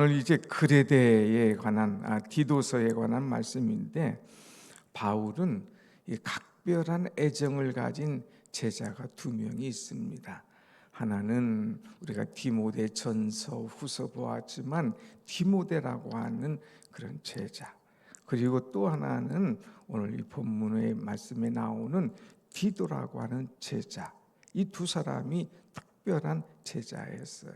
오늘 이제 그레데에 관한 아, 디도서에 관한 말씀인데 바울은 이 각별한 애정을 가진 제자가 두 명이 있습니다. 하나는 우리가 디모데 전서 후서 보았지만 디모데라고 하는 그런 제자. 그리고 또 하나는 오늘 이 본문의 말씀에 나오는 디도라고 하는 제자. 이 두 사람이 특별한 제자였어요.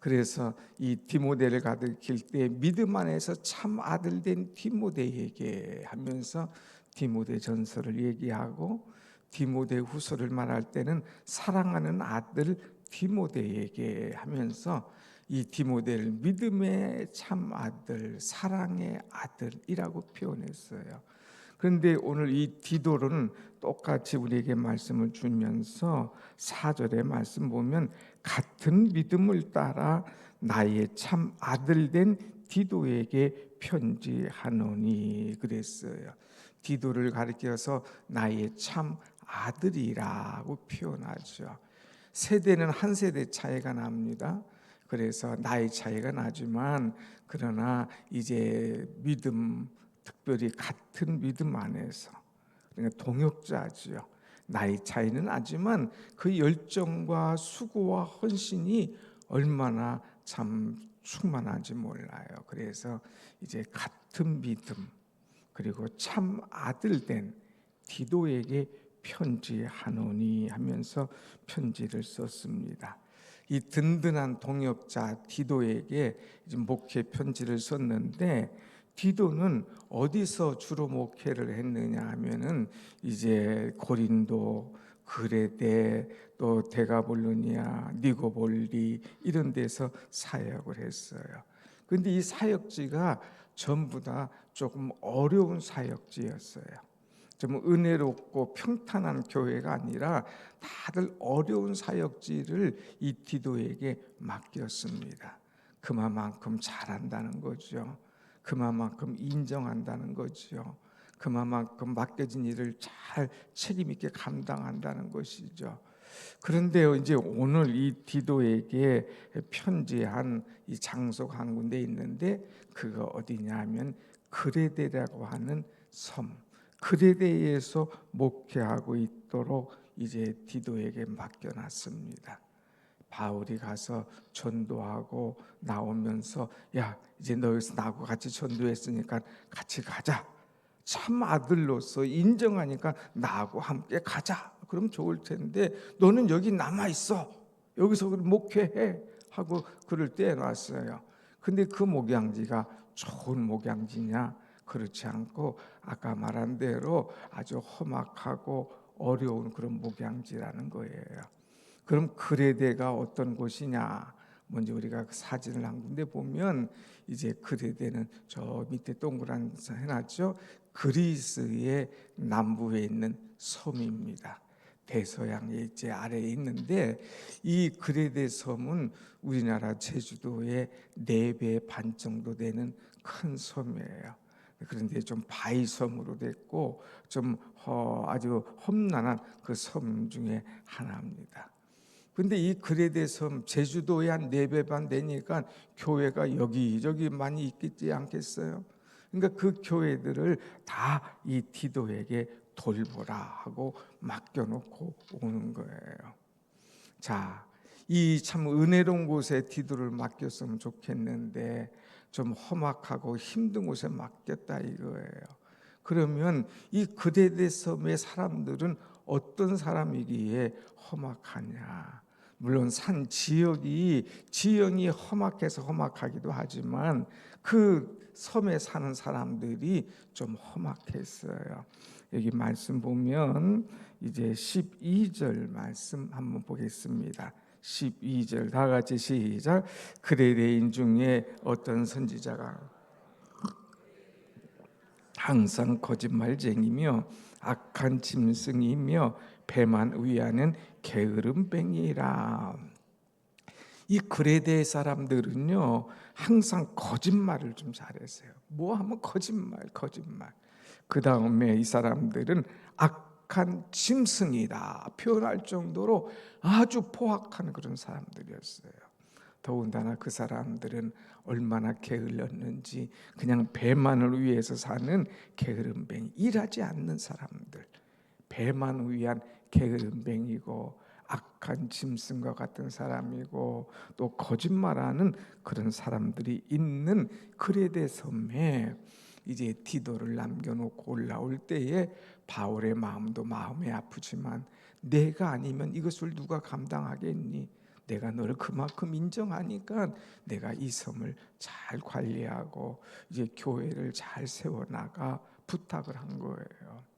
그래서 이 디모데를 가르칠 때 믿음 안에서 참 아들 된 디모데에게 하면서 디모데 전서를 얘기하고 디모데 후서를 말할 때는 사랑하는 아들 디모데에게 하면서 이 디모데를 믿음의 참 아들, 사랑의 아들이라고 표현했어요. 그런데 오늘 이 디도는 똑같이 우리에게 말씀을 주면서 사절의 말씀 보면 같은 믿음을 따라 나의 참 아들 된 디도에게 편지하노니 그랬어요. 디도를 가리켜서 나의 참 아들이라고 표현하죠. 세대는 한 세대 차이가 납니다. 그래서 나이 차이가 나지만 그러나 이제 믿음 특별히 같은 믿음 안에서 그러니까 동역자지요. 나이 차이는 나지만 그 열정과 수고와 헌신이 얼마나 참 충만한지 몰라요. 그래서 이제 같은 믿음 그리고 참 아들 된 디도에게 편지하노니 하면서 편지를 썼습니다. 이 든든한 동역자 디도에게 목회 편지를 썼는데 디도는 어디서 주로 목회를 했느냐 하면은 이제 고린도 그레데 또 데가볼루니아 니고볼리 이런 데서 사역을 했어요. 근데 이 사역지가 전부 다 조금 어려운 사역지였어요. 좀 은혜롭고 평탄한 교회가 아니라 다들 어려운 사역지를 이 디도에게 맡겼습니다. 그만큼 잘한다는 거죠. 그만큼 인정한다는 거죠. 그만큼 맡겨진 일을 잘 책임 있게 감당한다는 것이죠. 그런데 이제 오늘 이 디도에게 편지한 이 장소가 한 군데 있는데 그거 어디냐면 그레데라고 하는 섬. 그레데에서 목회하고 있도록 이제 디도에게 맡겨놨습니다. 바울이 가서 전도하고 나오면서 야 이제 너 여기서 나하고 같이 전도했으니까 같이 가자. 참 아들로서 인정하니까 나하고 함께 가자. 그럼 좋을 텐데 너는 여기 남아 있어. 여기서 목회해 하고 그를 떼어놨어요. 근데 그 목양지가 좋은 목양지냐? 그렇지 않고 아까 말한 대로 아주 험악하고 어려운 그런 목양지라는 거예요. 그럼 그레데가 어떤 곳이냐? 먼저 우리가 그 사진을 한 군데 보면 이제 그레데는 저 밑에 동그란 해놨죠. 그리스의 남부에 있는 섬입니다. 대서양의 이제 아래에 있는데 이 그레데 섬은 우리나라 제주도의 네 배 반 정도 되는 큰 섬이에요. 그런데 좀 바위섬으로 됐고 좀 아주 험난한 그 섬 중에 하나입니다. 근데 이 그레데 섬 제주도에 한 네 배 반 되니까 교회가 여기저기 많이 있겠지 않겠어요? 그러니까 그 교회들을 다 이 디도에게 돌보라 하고 맡겨놓고 오는 거예요. 자, 이 참 은혜로운 곳에 디도를 맡겼으면 좋겠는데 좀 험악하고 힘든 곳에 맡겼다 이거예요. 그러면 이 그대대 섬의 사람들은 어떤 사람이기에 험악하냐? 물론 산 지역이 지형이 험악해서 험악하기도 하지만 그 섬에 사는 사람들이 좀 험악했어요. 여기 말씀 보면 이제 12절 말씀 한번 보겠습니다. 12절 다 같이 시작. 그레데인 중에 어떤 선지자가 항상 거짓말쟁이며 악한 짐승이며 배만 위하는 게으름뱅이라. 이 그레데 사람들은요 항상 거짓말을 좀 잘했어요. 뭐 하면 거짓말, 거짓말. 그 다음에 이 사람들은 악한 짐승이다 표현할 정도로 아주 포악한 그런 사람들이었어요. 더군다나 그 사람들은 얼마나 게을렀는지 그냥 배만을 위해서 사는 게으름뱅이 일하지 않는 사람들 배만 위한 게으름뱅이고 악한 짐승과 같은 사람이고 또 거짓말하는 그런 사람들이 있는 그레데 섬에 이제 디도를 남겨놓고 올라올 때에 바울의 마음도 마음이 아프지만 내가 아니면 이것을 누가 감당하겠니? 내가 너를 그만큼 인정하니까 내가 이 섬을 잘 관리하고 이제 교회를 잘 세워나가 부탁을 한 거예요.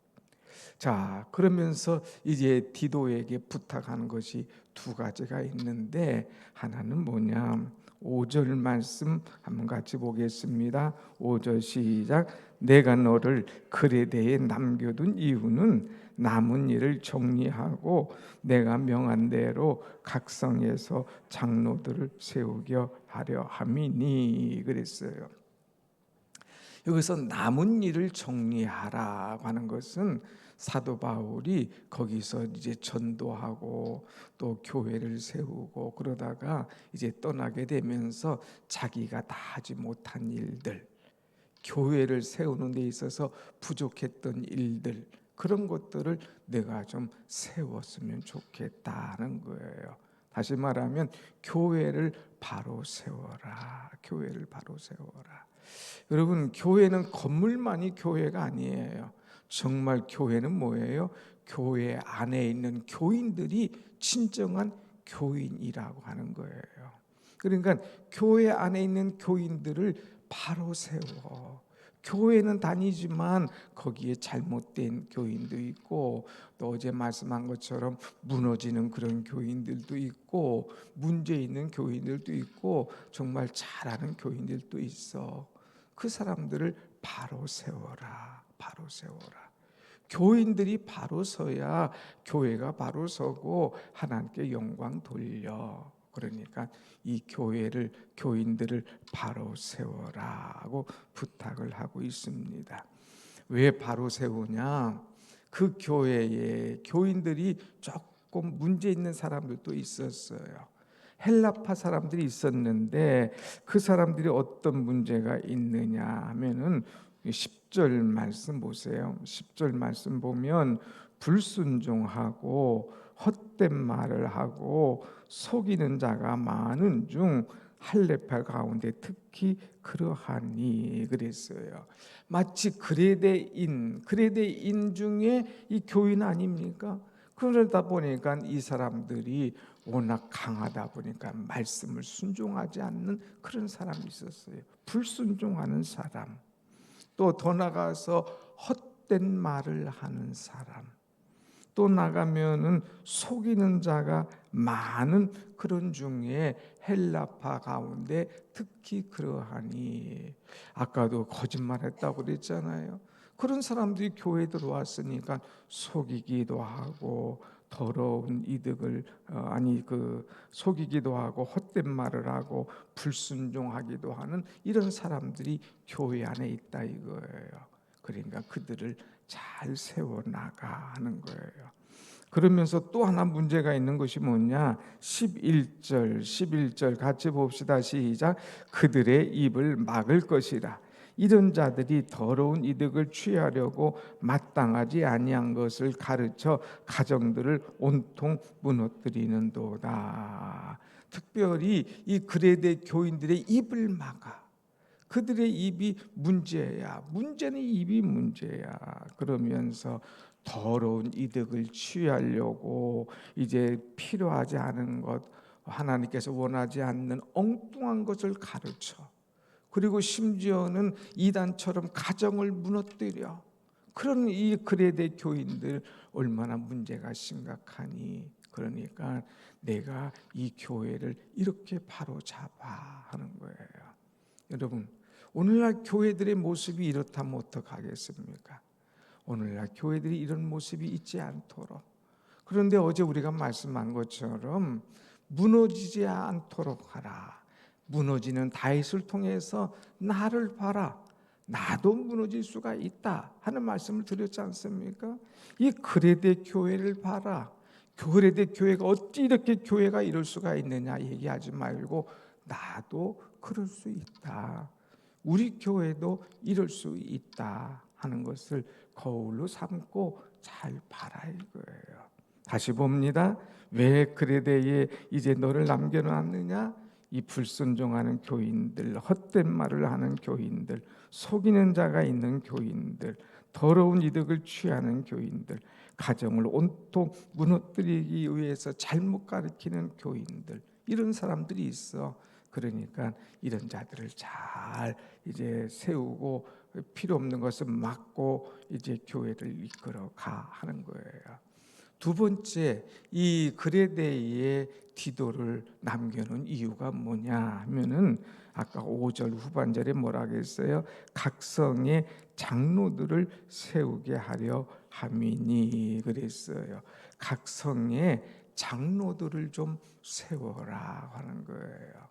자, 그러면서 이제 디도에게 부탁하는 것이 두 가지가 있는데 하나는 뭐냐? 5절 말씀 한번 같이 보겠습니다. 5절 시작. 내가 너를 그레데에 남겨둔 이유는 남은 일을 정리하고 내가 명한 대로 각성에서 장로들을 세우려 하려 함이니 그랬어요. 여기서 남은 일을 정리하라고 하는 것은 사도 바울이 거기서 이제 전도하고 또 교회를 세우고 그러다가 이제 떠나게 되면서 자기가 다 하지 못한 일들 교회를 세우는 데 있어서 부족했던 일들 그런 것들을 내가 좀 세웠으면 좋겠다는 거예요. 다시 말하면 교회를 바로 세워라. 교회를 바로 세워라. 여러분 교회는 건물만이 교회가 아니에요. 정말 교회는 뭐예요? 교회 안에 있는 교인들이 진정한 교인이라고 하는 거예요. 그러니까 교회 안에 있는 교인들을 바로 세워. 교회는 다니지만 거기에 잘못된 교인도 있고 또 어제 말씀한 것처럼 무너지는 그런 교인들도 있고 문제 있는 교인들도 있고 정말 잘하는 교인들도 있어. 그 사람들을 바로 세워라. 바로 세워라. 교인들이 바로 서야 교회가 바로 서고 하나님께 영광 돌려. 그러니까 이 교회를 교인들을 바로 세워라고 부탁을 하고 있습니다. 왜 바로 세우냐? 그 교회에 교인들이 조금 문제 있는 사람들도 있었어요. 헬라파 사람들이 있었는데 그 사람들이 어떤 문제가 있느냐 하면은 10절 말씀 보세요. 10절 말씀 보면 불순종하고 헛된 말을 하고 속이는 자가 많은 중 할례파 가운데 특히 그러하니 그랬어요. 마치 그레데인 그레데인 중에 이 교인 아닙니까? 그러다 보니까 이 사람들이 워낙 강하다 보니까 말씀을 순종하지 않는 그런 사람이 있었어요. 불순종하는 사람. 또 더 나가서 헛된 말을 하는 사람. 또 나가면은 속이는 자가 많은 그런 중에 헬라파 가운데 특히 그러하니 아까도 거짓말했다고 그랬잖아요. 그런 사람들이 교회 들어왔으니까 속이기도 하고 더러운 이득을 어, 아니 그 속이기도 하고 헛된 말을 하고 불순종하기도 하는 이런 사람들이 교회 안에 있다 이거예요. 그러니까 그들을 잘 세워 나가는 거예요. 그러면서 또 하나 문제가 있는 것이 뭐냐? 11절, 11절 같이 봅시다. 시작. 그들의 입을 막을 것이라. 이런 자들이 더러운 이득을 취하려고 마땅하지 아니한 것을 가르쳐 가정들을 온통 무너뜨리는도다. 특별히 이 그레데 교인들의 입을 막아. 그들의 입이 문제야. 문제는 입이 문제야. 그러면서 더러운 이득을 취하려고 이제 필요하지 않은 것, 하나님께서 원하지 않는 엉뚱한 것을 가르쳐. 그리고 심지어는 이단처럼 가정을 무너뜨려. 그런 이 그레데 교인들 얼마나 문제가 심각하니. 그러니까 내가 이 교회를 이렇게 바로 잡아 하는 거예요. 여러분, 오늘날 교회들의 모습이 이렇다면 어떡하겠습니까? 오늘날 교회들이 이런 모습이 있지 않도록 그런데 어제 우리가 말씀한 것처럼 무너지지 않도록 하라. 무너지는 다윗을 통해서 나를 봐라. 나도 무너질 수가 있다 하는 말씀을 드렸지 않습니까? 이 그레데 교회를 봐라. 그레데 교회가 어찌 이렇게 교회가 이럴 수가 있느냐 얘기하지 말고 나도 그럴 수 있다. 우리 교회도 이럴 수 있다 하는 것을 거울로 삼고 잘 봐라 이거예요. 다시 봅니다. 왜 그레데에 이제 너를 남겨놨느냐? 이 불순종하는 교인들, 헛된 말을 하는 교인들, 속이는 자가 있는 교인들, 더러운 이득을 취하는 교인들, 가정을 온통 무너뜨리기 위해서 잘못 가르치는 교인들, 이런 사람들이 있어. 그러니까 이런 자들을 잘 이제 세우고 필요 없는 것은 막고 이제 교회를 이끌어 가 하는 거예요. 두 번째 이 그레데의 디도를 남겨놓은 이유가 뭐냐 하면은 아까 5절 후반절에 뭐라 그랬어요? 각성의 장로들을 세우게 하려 함이니 그랬어요. 각성의 장로들을 좀 세워라 하는 거예요.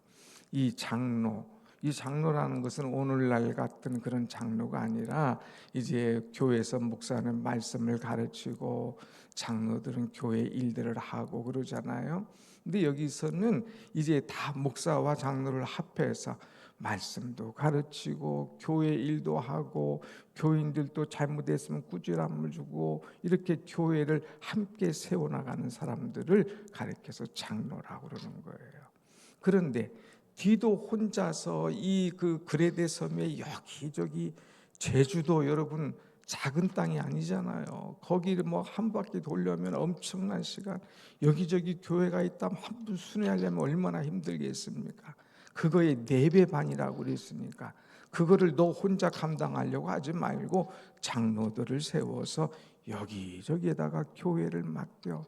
이 장로 이 장로라는 것은 오늘날 같은 그런 장로가 아니라 이제 교회에서 목사는 말씀을 가르치고 장로들은 교회 일들을 하고 그러잖아요. 근데 여기서는 이제 다 목사와 장로를 합해서 말씀도 가르치고 교회 일도 하고 교인들도 잘못했으면 꾸지람을 주고 이렇게 교회를 함께 세워나가는 사람들을 가르쳐서 장로라고 그러는 거예요. 그런데 디도 혼자서 이 그 그레데 섬의 여기저기 제주도 여러분 작은 땅이 아니잖아요. 거기를 뭐 한 바퀴 돌려면 엄청난 시간. 여기저기 교회가 있다면 한 분 순회하려면 얼마나 힘들겠습니까? 그거의 네 배 반이라고 그랬으니까 그거를 너 혼자 감당하려고 하지 말고 장로들을 세워서 여기저기에다가 교회를 맡겨.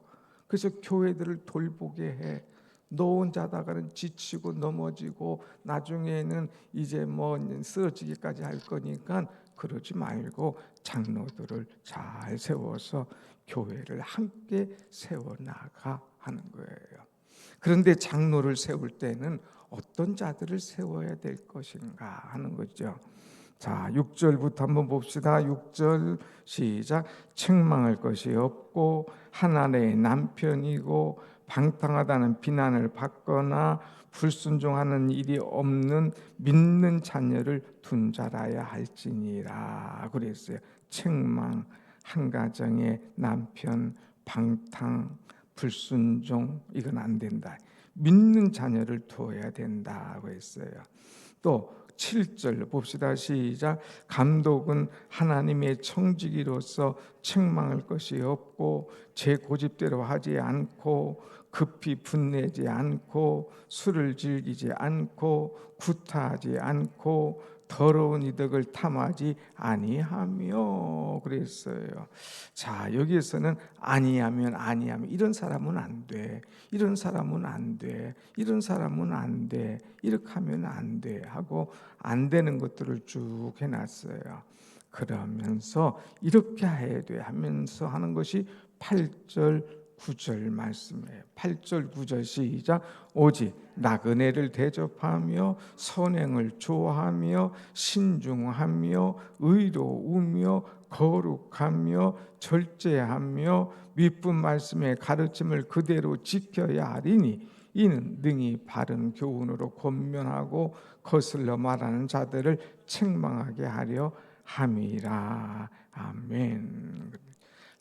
그래서 교회들을 돌보게 해. 너 혼자다가는 지치고 넘어지고 나중에는 이제 뭐 쓰러지기까지 할 거니까 그러지 말고 장로들을 잘 세워서 교회를 함께 세워 나가 하는 거예요. 그런데 장로를 세울 때는 어떤 자들을 세워야 될 것인가 하는 거죠. 자, 6절부터 한번 봅시다. 6절 시작. 책망할 것이 없고 하나의 남편이고 방탕하다는 비난을 받거나 불순종하는 일이 없는 믿는 자녀를 둔 자라야 할지니라 그랬어요. 책망 한 가정의 남편 방탕 불순종 이건 안 된다. 믿는 자녀를 두어야 된다고 했어요. 또 7절 봅시다. 시작. 감독은 하나님의 청지기로서 책망할 것이 없고 제 고집대로 하지 않고 급히 분내지 않고 술을 즐기지 않고 구타하지 않고 더러운 이득을 탐하지 아니하며 그랬어요. 자, 여기에서는 아니하면 아니하면 이런 사람은 안 돼. 이런 사람은 안 돼. 이런 사람은 안 돼. 이렇게 하면 안 돼. 하고 안 되는 것들을 쭉 해놨어요. 그러면서 이렇게 해야 돼 하면서 하는 것이 8절 9절 말씀이에요. 8절 9절 시작 오직 나그네를 대접하며 선행을 좋아하며 신중하며 의로우며 거룩하며 절제하며 윗분 말씀의 가르침을 그대로 지켜야 하리니 이는 능히 바른 교훈으로 권면하고 거슬러 말하는 자들을 책망하게 하려 함이라 아멘.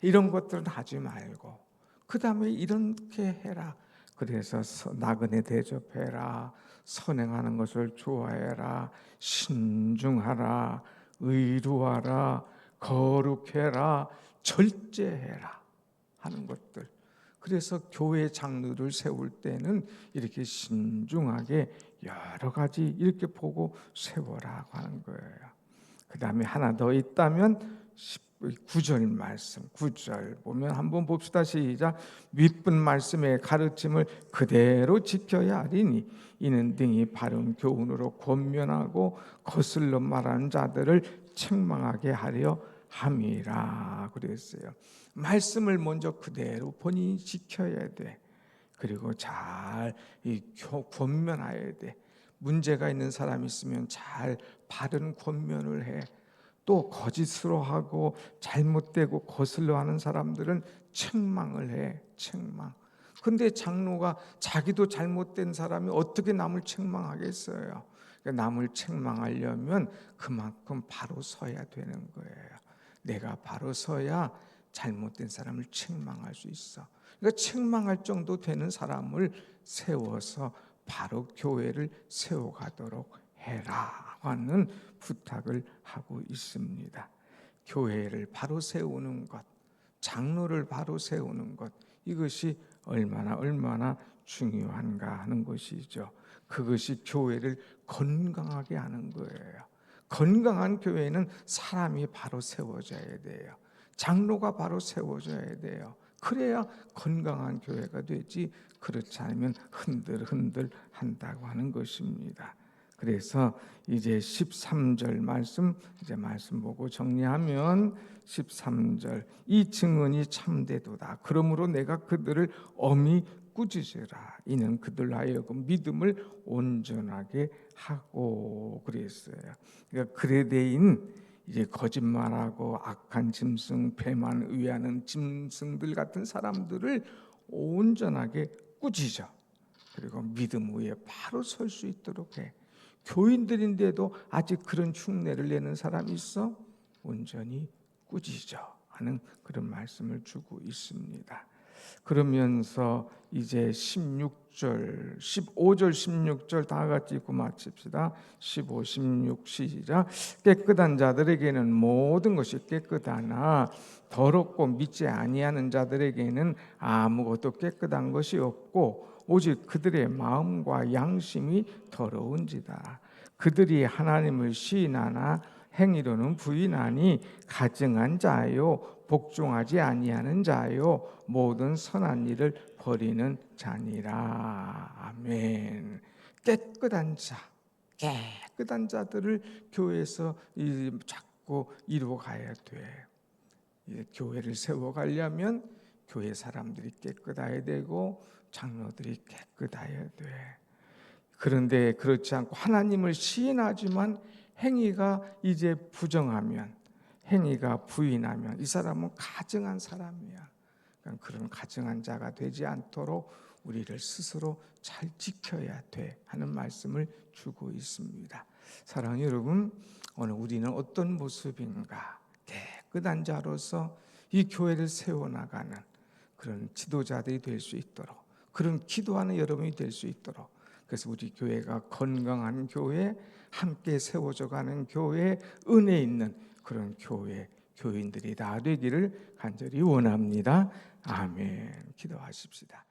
이런 것들은 하지 말고 그 다음에 이렇게 해라. 그래서 나그네 대접해라. 선행하는 것을 좋아해라. 신중하라. 의루하라. 거룩해라. 절제해라. 하는 것들. 그래서 교회 장로를 세울 때는 이렇게 신중하게 여러 가지 이렇게 보고 세워라고 하는 거예요. 그 다음에 하나 더 있다면 9절 말씀 9절 보면 한번 봅시다. 시작. 윗분 말씀의 가르침을 그대로 지켜야 하리니 이는 등이 바른 교훈으로 권면하고 거슬러 말하는 자들을 책망하게 하려 함이라 그랬어요. 말씀을 먼저 그대로 본인이 지켜야 돼. 그리고 잘이 권면해야 돼. 문제가 있는 사람이 있으면 잘 바른 권면을 해 또 거짓으로 하고 잘못되고 거슬러 하는 사람들은 책망을 해. 책망. 근데 장로가 자기도 잘못된 사람이 어떻게 남을 책망하겠어요? 그러니까 남을 책망하려면 그만큼 바로 서야 되는 거예요. 내가 바로 서야 잘못된 사람을 책망할 수 있어. 그러니까 책망할 정도 되는 사람을 세워서 바로 교회를 세워가도록 해라 하는 부탁을 하고 있습니다. 교회를 바로 세우는 것, 장로를 바로 세우는 것 이것이 얼마나 얼마나 중요한가 하는 것이죠. 그것이 교회를 건강하게 하는 거예요. 건강한 교회는 사람이 바로 세워져야 돼요. 장로가 바로 세워져야 돼요. 그래야 건강한 교회가 되지 그렇지 않으면 흔들흔들 한다고 하는 것입니다. 그래서 이제 13절 말씀 이제 말씀 보고 정리하면 13절 이 증언이 참되도다. 그러므로 내가 그들을 엄히 꾸짖으라. 이는 그들 하여금 믿음을 온전하게 하고 그랬어요. 그러니까 그레데인 이제 거짓말하고 악한 짐승, 배만 의하는 짐승들 같은 사람들을 온전하게 꾸짖어. 그리고 믿음 위에 바로 설 수 있도록 해. 교인들인데도 아직 그런 흉내를 내는 사람이 있어? 온전히 꾸짖어 하는 그런 말씀을 주고 있습니다. 그러면서 이제 16절, 15절, 16절 다 같이 읽고 마칩시다. 15, 16 시작. 깨끗한 자들에게는 모든 것이 깨끗하나 더럽고 믿지 아니하는 자들에게는 아무것도 깨끗한 것이 없고 오직 그들의 마음과 양심이 더러운지다. 그들이 하나님을 시인하나 행위로는 부인하니 가증한 자요 복종하지 아니하는 자요 모든 선한 일을 버리는 자니라. 아멘. 깨끗한 자 깨끗한 자들을 교회에서 이 자꾸 이루어가야 돼. 이 교회를 세워가려면 교회 사람들이 깨끗해야 되고 장로들이 깨끗해야 돼 그런데 그렇지 않고 하나님을 시인하지만 행위가 이제 부정하면 행위가 부인하면 이 사람은 가증한 사람이야. 그러니까 그런 가증한 자가 되지 않도록 우리를 스스로 잘 지켜야 돼 하는 말씀을 주고 있습니다. 사랑하는 여러분, 오늘 우리는 어떤 모습인가? 깨끗한 자로서 이 교회를 세워나가는 그런 지도자들이 될 수 있도록 그런 기도하는 여러분이 될 수 있도록 그래서 우리 교회가 건강한 교회, 함께 세워져 가는 교회, 은혜 있는 그런 교회, 교인들이 다 되기를 간절히 원합니다. 아멘. 기도하십시다.